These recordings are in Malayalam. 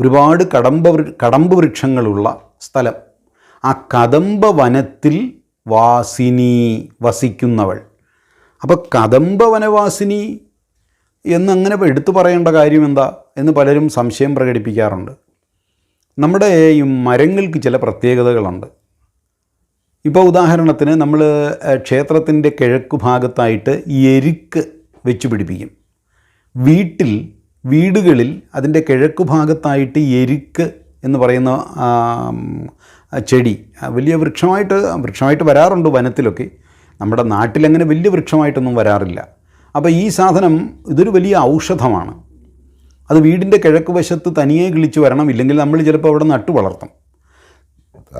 ഒരുപാട് കടമ്പ കടമ്പ് വൃക്ഷങ്ങളുള്ള സ്ഥലം. ആ കദംബ വനത്തിൽ വാസിനി വസിക്കുന്നവൾ. അപ്പോൾ കദംബ വനവാസിനി എന്നങ്ങനെ എടുത്തു പറയേണ്ട കാര്യം എന്താ എന്ന് പലരും സംശയം പ്രകടിപ്പിക്കാറുണ്ട്. നമ്മുടെ ഈ മരങ്ങൾക്ക് ചില പ്രത്യേകതകളുണ്ട്. ഇപ്പോൾ ഉദാഹരണത്തിന് നമ്മൾ ക്ഷേത്രത്തിന്റെ കിഴക്ക് ഭാഗത്തായിട്ട് എരുക്ക് വെച്ച് പിടിപ്പിക്കും. വീട്ടിൽ വീടുകളിൽ അതിന്റെ കിഴക്ക് ഭാഗത്തായിട്ട് എരുക്ക് എന്ന് പറയുന്ന ചെടി വലിയ വൃക്ഷമായിട്ട് വൃക്ഷമായിട്ട് വരാറുണ്ട് വനത്തിലൊക്കെ. നമ്മുടെ നാട്ടിലങ്ങനെ വലിയ വൃക്ഷമായിട്ടൊന്നും വരാറില്ല. അപ്പോൾ ഈ സാധനം ഇതൊരു വലിയ ഔഷധമാണ്. അത് വീടിന്റെ കിഴക്ക് വശത്ത് തനിയെ കിളിച്ച് വരണം ഇല്ലെങ്കിൽ നമ്മൾ ചിലപ്പോൾ അവിടെ നട്ടു വളർത്തും.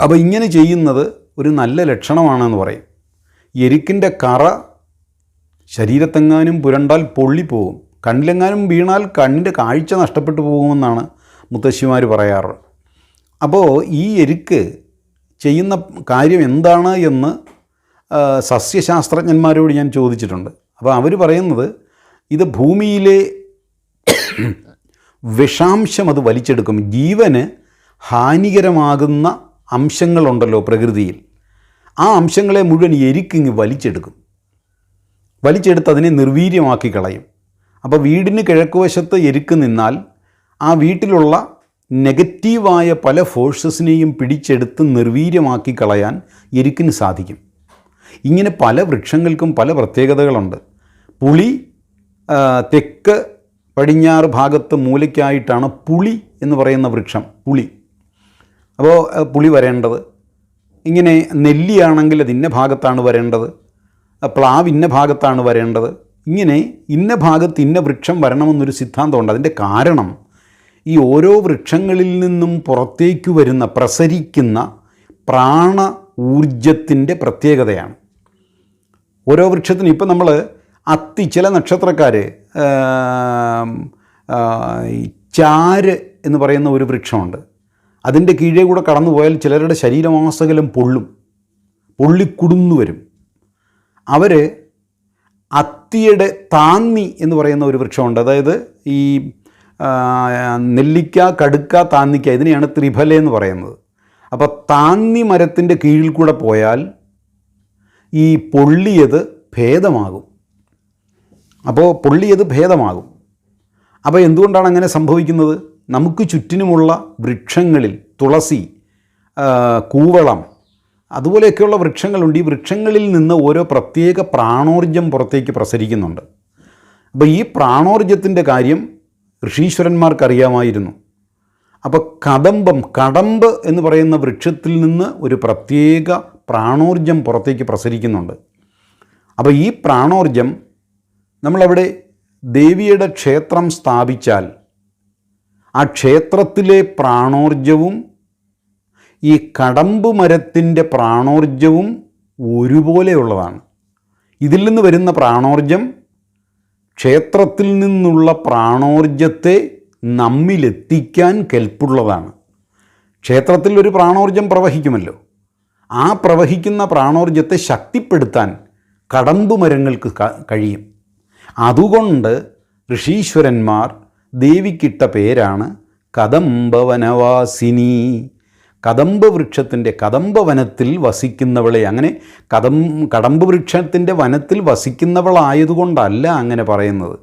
അപ്പോൾ ഇങ്ങനെ ചെയ്യുന്നത് ഒരു നല്ല ലക്ഷണമാണെന്ന് പറയും. എരുക്കിന്റെ കറ ശരീരത്തെങ്ങാനും പുരണ്ടാൽ പൊള്ളിപ്പോകും. കണ്ണിലെങ്ങാനും വീണാൽ കണ്ണിന്റെ കാഴ്ച നഷ്ടപ്പെട്ടു പോകുമെന്നാണ് മുത്തശ്ശിമാർ പറയാറ്. അപ്പോൾ ഈ എരുക്ക് ചെയ്യുന്ന കാര്യം എന്താണ് എന്ന് സസ്യശാസ്ത്രജ്ഞന്മാരോട് ഞാൻ ചോദിച്ചിട്ടുണ്ട്. അപ്പോൾ അവർ പറയുന്നത് ഇത് ഭൂമിയിലെ വിഷാംശം അത് വലിച്ചെടുക്കും. ജീവന് ഹാനികരമാകുന്ന അംശങ്ങളുണ്ടല്ലോ പ്രകൃതിയിൽ. ആ അംശങ്ങളെ മുഴുവൻ എരിക്കിങ്ങ് വലിച്ചെടുക്കും. വലിച്ചെടുത്ത് അതിനെ നിർവീര്യമാക്കി കളയും. അപ്പോൾ വീടിന് കിഴക്കുവശത്ത് എരുക്ക് നിന്നാൽ ആ വീട്ടിലുള്ള നെഗറ്റീവായ പല ഫോഴ്സസിനെയും പിടിച്ചെടുത്ത് നിർവീര്യമാക്കി കളയാൻ എരുക്കിന് സാധിക്കും. ഇങ്ങനെ പല വൃക്ഷങ്ങൾക്കും പല പ്രത്യേകതകളുണ്ട്. പുളി തെക്ക് പടിഞ്ഞാറ് ഭാഗത്ത് മൂലയ്ക്കായിട്ടാണ് പുളി എന്ന് പറയുന്ന വൃക്ഷം പുളി. അപ്പോൾ പുളി വരേണ്ടത്. ഇങ്ങനെ നെല്ലിയാണെങ്കിൽ അത് ഇന്ന ഭാഗത്താണ് വരേണ്ടത്. പ്ലാവ് ഇന്ന ഭാഗത്താണ് വരേണ്ടത്. ഇങ്ങനെ ഇന്ന ഭാഗത്ത് ഇന്ന വൃക്ഷം വരണമെന്നൊരു സിദ്ധാന്തമുണ്ട്. അതിന്റെ കാരണം ഈ ഓരോ വൃക്ഷങ്ങളിൽ നിന്നും പുറത്തേക്ക് വരുന്ന പ്രസരിക്കുന്ന പ്രാണ ഊർജത്തിന്റെ പ്രത്യേകതയാണ്. ഓരോ വൃക്ഷത്തിനും ഇപ്പം നമ്മൾ അത്തി ചില നക്ഷത്രക്കാർ ചാര് എന്ന് പറയുന്ന ഒരു വൃക്ഷമുണ്ട്. അതിന്റെ കീഴേ കൂടെ കടന്നു പോയാൽ ചിലരുടെ ശരീരമാസകലം പൊള്ളും പൊള്ളിക്കുടുന്നു വരും. അവർ അത്തിയുടെ താന്നി എന്ന് പറയുന്ന ഒരു വൃക്ഷമുണ്ട്. അതായത് ഈ നെല്ലിക്ക കടുക്ക താന്നിക്ക ഇതിനെയാണ് ത്രിഫല എന്ന് പറയുന്നത്. അപ്പോൾ താന്നി മരത്തിന്റെ കീഴിൽ കൂടെ പോയാൽ ഈ പൊള്ളിയത് ഭേദമാകും. അപ്പോൾ പൊള്ളിയത് ഭേദമാകും. അപ്പോൾ എന്തുകൊണ്ടാണ് അങ്ങനെ സംഭവിക്കുന്നത്? നമുക്ക് ചുറ്റിനുമുള്ള വൃക്ഷങ്ങളിൽ തുളസി കൂവളം അതുപോലെയൊക്കെയുള്ള വൃക്ഷങ്ങളുണ്ട്. ഈ വൃക്ഷങ്ങളിൽ നിന്ന് ഓരോ പ്രത്യേക പ്രാണോർജം പുറത്തേക്ക് പ്രസരിക്കുന്നുണ്ട്. അപ്പോൾ ഈ പ്രാണോർജത്തിന്റെ കാര്യം ഋഷീശ്വരന്മാർക്കറിയാമായിരുന്നു. അപ്പോൾ കദംബം കടമ്പ് എന്ന് പറയുന്ന വൃക്ഷത്തിൽ നിന്ന് ഒരു പ്രത്യേക പ്രാണോർജം പുറത്തേക്ക് പ്രസരിക്കുന്നുണ്ട്. അപ്പോൾ ഈ പ്രാണോർജം നമ്മളവിടെ ദേവിയുടെ ക്ഷേത്രം സ്ഥാപിച്ചാൽ ആ ക്ഷേത്രത്തിലെ പ്രാണോർജവും ഈ കടമ്പ് മരത്തിന്റെ പ്രാണോർജവും ഒരുപോലെയുള്ളതാണ്. ഇതിൽ നിന്ന് വരുന്ന പ്രാണോർജം ക്ഷേത്രത്തിൽ നിന്നുള്ള പ്രാണോർജത്തെ നമ്മിലെത്തിക്കാൻ കെൽപ്പുള്ളതാണ്. ക്ഷേത്രത്തിൽ ഒരു പ്രാണോർജം പ്രവഹിക്കുമല്ലോ. ആ പ്രവഹിക്കുന്ന പ്രാണോർജത്തെ ശക്തിപ്പെടുത്താൻ കടമ്പ് മരങ്ങൾക്ക് കഴിയും. അതുകൊണ്ട് ഋഷീശ്വരന്മാർ ദേവിക്കിട്ട പേരാണ് കദംബവനവാസിനി. കദംബ വൃക്ഷത്തിന്റെ കദംബ വനത്തിൽ വസിക്കുന്നവളെ അങ്ങനെ കദം കടമ്പ് വൃക്ഷത്തിന്റെ വനത്തിൽ വസിക്കുന്നവളായതുകൊണ്ടല്ല അങ്ങനെ പറയുന്നത്.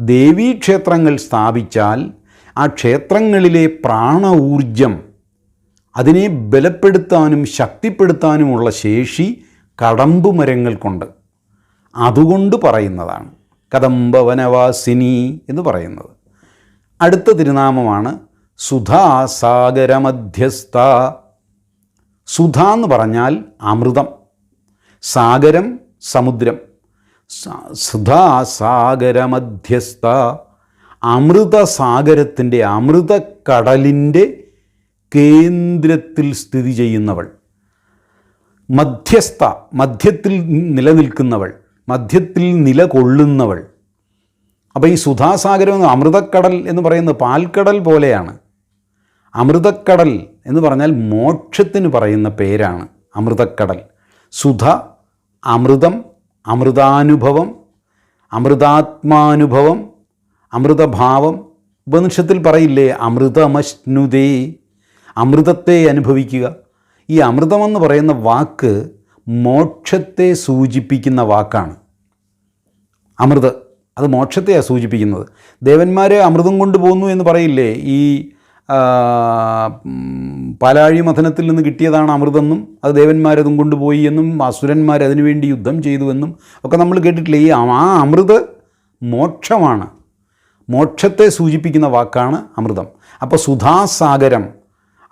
ദേവീക്ഷേത്രങ്ങൾ സ്ഥാപിച്ചാൽ ആ ക്ഷേത്രങ്ങളിലെ പ്രാണ ഊർജം അതിനെ ബലപ്പെടുത്താനും ശക്തിപ്പെടുത്താനുമുള്ള ശേഷി കടമ്പ് മരങ്ങൾക്കുണ്ട്. അതുകൊണ്ട് പറയുന്നതാണ് കദംബവനവാസിനി എന്ന് പറയുന്നത്. അടുത്ത തിരുനാമമാണ് സുധാസാഗരമധ്യസ്ഥ. സുധ എന്ന് പറഞ്ഞാൽ അമൃതം. സാഗരം സമുദ്രം. സുധാസാഗരമധ്യസ്ഥ. അമൃതസാഗരത്തിന്റെ അമൃതക്കടലിന്റെ കേന്ദ്രത്തിൽ സ്ഥിതി ചെയ്യുന്നവൾ. മധ്യസ്ഥ മധ്യത്തിൽ നിലനിൽക്കുന്നവൾ. മധ്യത്തിൽ നിലകൊള്ളുന്നവൾ. അപ്പോൾ ഈ സുധാസാഗരം അമൃതക്കടൽ എന്ന് പറയുന്നത് പാൽക്കടൽ പോലെയാണ്. അമൃതക്കടൽ എന്ന് പറഞ്ഞാൽ മോക്ഷത്തിന് പറയുന്ന പേരാണ് അമൃതക്കടൽ. സുധ അമൃതം അമൃതാനുഭവം അമൃതാത്മാനുഭവം അമൃതഭാവം ഉപനിഷത്തിൽ പറയില്ലേ അമൃതമശ്നുതേ അമൃതത്തെ അനുഭവിക്കുക. ഈ അമൃതമെന്ന് പറയുന്ന വാക്ക് മോക്ഷത്തെ സൂചിപ്പിക്കുന്ന വാക്കാണ്. അമൃത് അത് മോക്ഷത്തെയാണ് സൂചിപ്പിക്കുന്നത്. ദേവന്മാരെ അമൃതം കൊണ്ടുപോകുന്നു എന്ന് പറയില്ലേ ഈ പാലാഴി മഥനത്തിൽ നിന്ന് കിട്ടിയതാണ് അമൃതെന്നും അത് ദേവന്മാരതും കൊണ്ടുപോയി എന്നും അസുരന്മാർ അതിനുവേണ്ടി യുദ്ധം ചെയ്തുവെന്നും ഒക്കെ നമ്മൾ കേട്ടിട്ടില്ല? ഈ ആ അമൃത് മോക്ഷമാണ്. മോക്ഷത്തെ സൂചിപ്പിക്കുന്ന വാക്കാണ് അമൃതം. അപ്പോൾ സുധാസാഗരം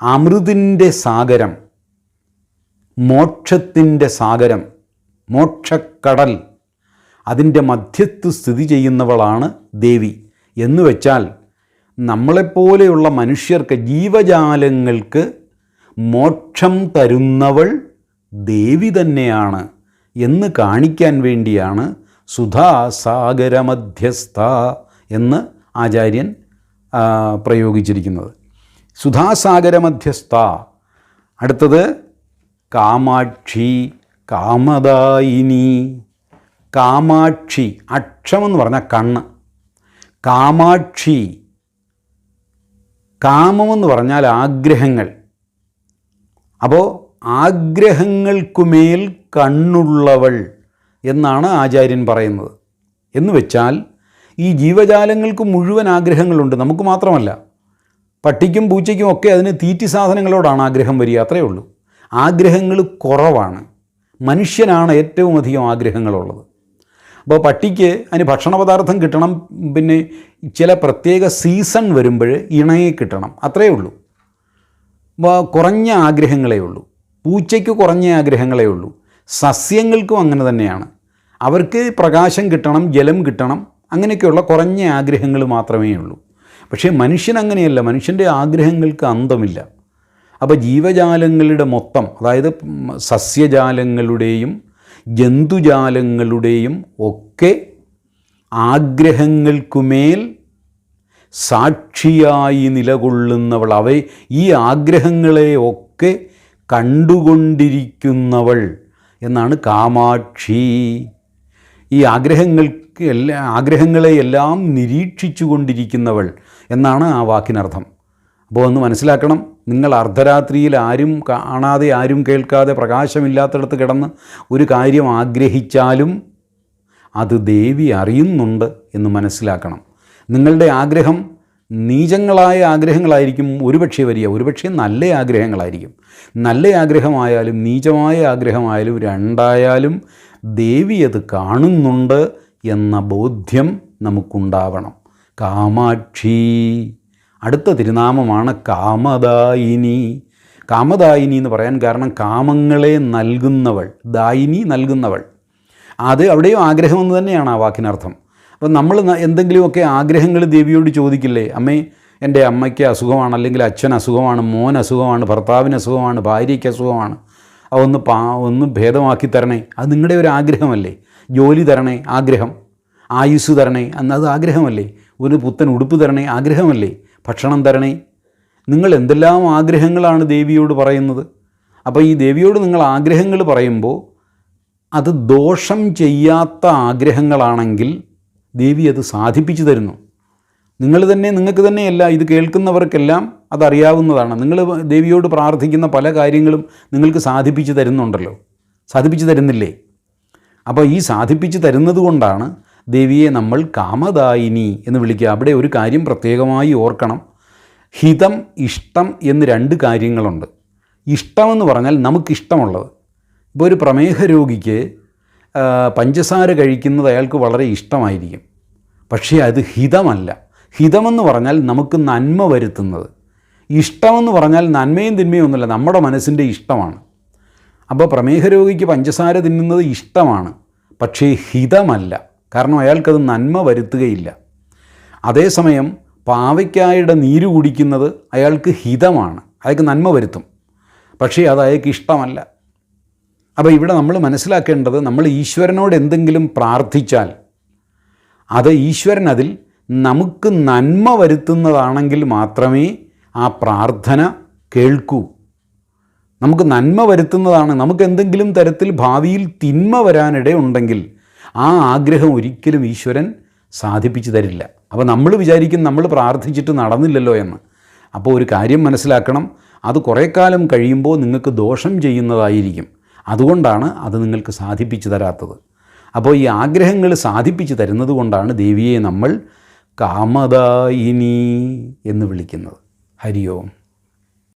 അമൃതിന്റെ സാഗരം മോക്ഷത്തിന്റെ സാഗരം മോക്ഷക്കടൽ അതിന്റെ മധ്യത്ത് സ്ഥിതി ചെയ്യുന്നവളാണ് ദേവി. എന്ന് വെച്ചാൽ നമ്മളെപ്പോലെയുള്ള മനുഷ്യർക്ക് ജീവജാലങ്ങൾക്ക് മോക്ഷം തരുന്നവൾ ദേവി തന്നെയാണ് എന്ന് കാണിക്കാൻ വേണ്ടിയാണ് സുധാ സാഗരമധ്യസ്ഥ എന്ന് ആചാര്യൻ പ്രയോഗിച്ചിരിക്കുന്നത്. സുധാസാഗരമധ്യസ്ഥ. അടുത്തത് കാമാക്ഷി കാമദായിനി. കാമാക്ഷി അക്ഷമെന്ന് പറഞ്ഞാൽ കണ്ണ്. കാമാക്ഷി കാമമെന്ന് പറഞ്ഞാൽ ആഗ്രഹങ്ങൾ. അപ്പോൾ ആഗ്രഹങ്ങൾക്കുമേൽ കണ്ണുള്ളവൾ എന്നാണ് ആചാര്യൻ പറയുന്നത്. എന്ന് വെച്ചാൽ ഈ ജീവജാലങ്ങൾക്ക് മുഴുവൻ ആഗ്രഹങ്ങളുണ്ട്. നമുക്ക് മാത്രമല്ല പട്ടിക്കും പൂച്ചയ്ക്കും ഒക്കെ അതിന് തീറ്റി സാധനങ്ങളോടാണ് ആഗ്രഹം വരിക അത്രയേ ഉള്ളൂ. ആഗ്രഹങ്ങൾ കുറവാണ്. മനുഷ്യനാണ് ഏറ്റവും അധികം ആഗ്രഹങ്ങളുള്ളത്. അപ്പോൾ പട്ടിക്ക് അതിന് ഭക്ഷണ പദാർത്ഥം കിട്ടണം പിന്നെ ചില പ്രത്യേക സീസൺ വരുമ്പോൾ ഇണയെ കിട്ടണം. അത്രയേ ഉള്ളൂ. കുറഞ്ഞ ആഗ്രഹങ്ങളേ ഉള്ളൂ. പൂച്ചയ്ക്ക് കുറഞ്ഞ ആഗ്രഹങ്ങളേ ഉള്ളൂ. സസ്യങ്ങൾക്കും അങ്ങനെ തന്നെയാണ്. അവർക്ക് പ്രകാശം കിട്ടണം ജലം കിട്ടണം അങ്ങനെയൊക്കെയുള്ള കുറഞ്ഞ ആഗ്രഹങ്ങൾ മാത്രമേ ഉള്ളൂ. പക്ഷേ മനുഷ്യൻ അങ്ങനെയല്ല. മനുഷ്യന്റെ ആഗ്രഹങ്ങൾക്ക് അന്തമില്ല. അപ്പോൾ ജീവജാലങ്ങളുടെ മൊത്തം അതായത് സസ്യജാലങ്ങളുടെയും ജന്തുജാലങ്ങളുടെയും ഒക്കെ ആഗ്രഹങ്ങൾക്കുമേൽ സാക്ഷിയായി നിലകൊള്ളുന്നവൾ. അവ ഈ ആഗ്രഹങ്ങളെ ഒക്കെ കണ്ടുകൊണ്ടിരിക്കുന്നവൾ എന്നാണ് കാമാക്ഷി. ഈ ആഗ്രഹങ്ങൾക്ക് എല്ലാ ആഗ്രഹങ്ങളെയെല്ലാം നിരീക്ഷിച്ചു കൊണ്ടിരിക്കുന്നവൾ എന്നാണ് ആ വാക്കിനർത്ഥം. അപ്പോൾ ഒന്ന് മനസ്സിലാക്കണം. നിങ്ങൾ അർദ്ധരാത്രിയിൽ ആരും കാണാതെ ആരും കേൾക്കാതെ പ്രകാശമില്ലാത്തിടത്ത് കിടന്ന് ഒരു കാര്യം ആഗ്രഹിച്ചാലും അത് ദേവി അറിയുന്നുണ്ട് എന്ന് മനസ്സിലാക്കണം. നിങ്ങളുടെ ആഗ്രഹം നീചങ്ങളായ ആഗ്രഹങ്ങളായിരിക്കും ഒരുപക്ഷെ വരിക ഒരുപക്ഷെ നല്ല ആഗ്രഹങ്ങളായിരിക്കും. നല്ല ആഗ്രഹമായാലും നീചമായ ആഗ്രഹമായാലും രണ്ടായാലും ദേവി അത് കാണുന്നുണ്ട് എന്ന ബോധ്യം നമുക്കുണ്ടാവണം. കാമാക്ഷി. അടുത്ത തിരുനാമമാണ് കാമദായിനി. കാമദായിനി എന്ന് പറയാൻ കാരണം കാമങ്ങളെ നൽകുന്നവൾ ദായിനി നൽകുന്നവൾ. അത് അവിടെയും ആഗ്രഹമെന്ന് തന്നെയാണ് ആ വാക്കിനർത്ഥം. അപ്പം നമ്മൾ എന്തെങ്കിലുമൊക്കെ ആഗ്രഹങ്ങൾ ദേവിയോട് ചോദിക്കില്ലേ? അമ്മേ എന്റെ അമ്മയ്ക്ക് അസുഖമാണ് അല്ലെങ്കിൽ അച്ഛൻ അസുഖമാണ് മോൻ അസുഖമാണ് ഭർത്താവിന് അസുഖമാണ് ഭാര്യയ്ക്ക് അസുഖമാണ്. അതൊന്ന് പാ ഒന്ന് ഭേദമാക്കി തരണേ. അത് നിങ്ങളുടെ ഒരു ആഗ്രഹമല്ലേ? ജോലി തരണേ ആഗ്രഹം. ആയുസ് തരണേ അന്ന് അത് ആഗ്രഹമല്ലേ? ഒരു പുത്തൻ ഉടുപ്പ് തരണേ ആഗ്രഹമല്ലേ? ഭക്ഷണം തരണേ. നിങ്ങൾ എന്തെല്ലാം ആഗ്രഹങ്ങളാണ് ദേവിയോട് പറയുന്നത്? അപ്പോൾ ഈ ദേവിയോട് നിങ്ങൾ ആഗ്രഹങ്ങൾ പറയുമ്പോൾ അത് ദോഷം ചെയ്യാത്ത ആഗ്രഹങ്ങളാണെങ്കിൽ ദേവി അത് സാധിപ്പിച്ചു തരുന്നു. നിങ്ങൾ തന്നെ നിങ്ങൾക്ക് തന്നെയല്ല ഇത് കേൾക്കുന്നവർക്കെല്ലാം അതറിയാവുന്നതാണ്. നിങ്ങൾ ദേവിയോട് പ്രാർത്ഥിക്കുന്ന പല കാര്യങ്ങളും നിങ്ങൾക്ക് സാധിപ്പിച്ചു തരുന്നുണ്ടല്ലോ. സാധിപ്പിച്ചു തരുന്നില്ലേ? അപ്പോൾ ഈ സാധിപ്പിച്ചു തരുന്നത് കൊണ്ടാണ് ദേവിയെ നമ്മൾ കാമദായിനി എന്ന് വിളിക്കുക. അവിടെ ഒരു കാര്യം പ്രത്യേകമായി ഓർക്കണം. ഹിതം ഇഷ്ടം എന്ന് രണ്ട് കാര്യങ്ങളുണ്ട്. ഇഷ്ടമെന്ന് പറഞ്ഞാൽ നമുക്കിഷ്ടമുള്ളത് ഇപ്പോൾ ഒരു പ്രമേഹ രോഗിക്ക് പഞ്ചസാര കഴിക്കുന്നത് അയാൾക്ക് വളരെ ഇഷ്ടമായിരിക്കും. പക്ഷേ അത് ഹിതമല്ല. ഹിതമെന്ന് പറഞ്ഞാൽ നമുക്ക് നന്മ വരുത്തുന്നത്. ഇഷ്ടമെന്ന് പറഞ്ഞാൽ നന്മയും തിന്മയും ഒന്നുമില്ല. നമ്മുടെ മനസ്സിന്റെ ഇഷ്ടമാണ്. അപ്പോൾ പ്രമേഹ രോഗിക്ക് പഞ്ചസാര തിന്നുന്നത് ഇഷ്ടമാണ്. പക്ഷേ ഹിതമല്ല. കാരണം അയാൾക്കത് നന്മ വരുത്തുകയില്ല. അതേസമയം പാവയ്ക്കായുടെ നീര് കുടിക്കുന്നത് അയാൾക്ക് ഹിതമാണ്. അയാൾക്ക് നന്മ വരുത്തും. പക്ഷേ അത് അയാൾക്ക് ഇഷ്ടമല്ല. അപ്പോൾ ഇവിടെ നമ്മൾ മനസ്സിലാക്കേണ്ടത് നമ്മൾ ഈശ്വരനോട് എന്തെങ്കിലും പ്രാർത്ഥിച്ചാൽ അത് ഈശ്വരൻ അതിൽ നമുക്ക് നന്മ വരുത്തുന്നതാണെങ്കിൽ മാത്രമേ ആ പ്രാർത്ഥന കേൾക്കൂ. നമുക്ക് നന്മ വരുത്തുന്നതാണ്. നമുക്ക് എന്തെങ്കിലും തരത്തിൽ ഭാവിയിൽ തിന്മ വരാനിടയുണ്ടെങ്കിൽ ആ ആഗ്രഹം ഒരിക്കലും ഈശ്വരൻ സാധിപ്പിച്ചു തരില്ല. അപ്പോൾ നമ്മൾ വിചാരിക്കും നമ്മൾ പ്രാർത്ഥിച്ചിട്ട് നടന്നില്ലല്ലോ എന്ന്. അപ്പോൾ ഒരു കാര്യം മനസ്സിലാക്കണം. അത് കുറേ കാലം കഴിയുമ്പോൾ നിങ്ങൾക്ക് ദോഷം ചെയ്യുന്നതായിരിക്കും. അതുകൊണ്ടാണ് അത് നിങ്ങൾക്ക് സാധിപ്പിച്ചു തരാത്തത്. അപ്പോൾ ഈ ആഗ്രഹങ്ങൾ സാധിപ്പിച്ചു തരുന്നത് കൊണ്ടാണ് ദേവിയെ നമ്മൾ കാമദായിനി എന്ന് വിളിക്കുന്നത്. ഹരി ഓം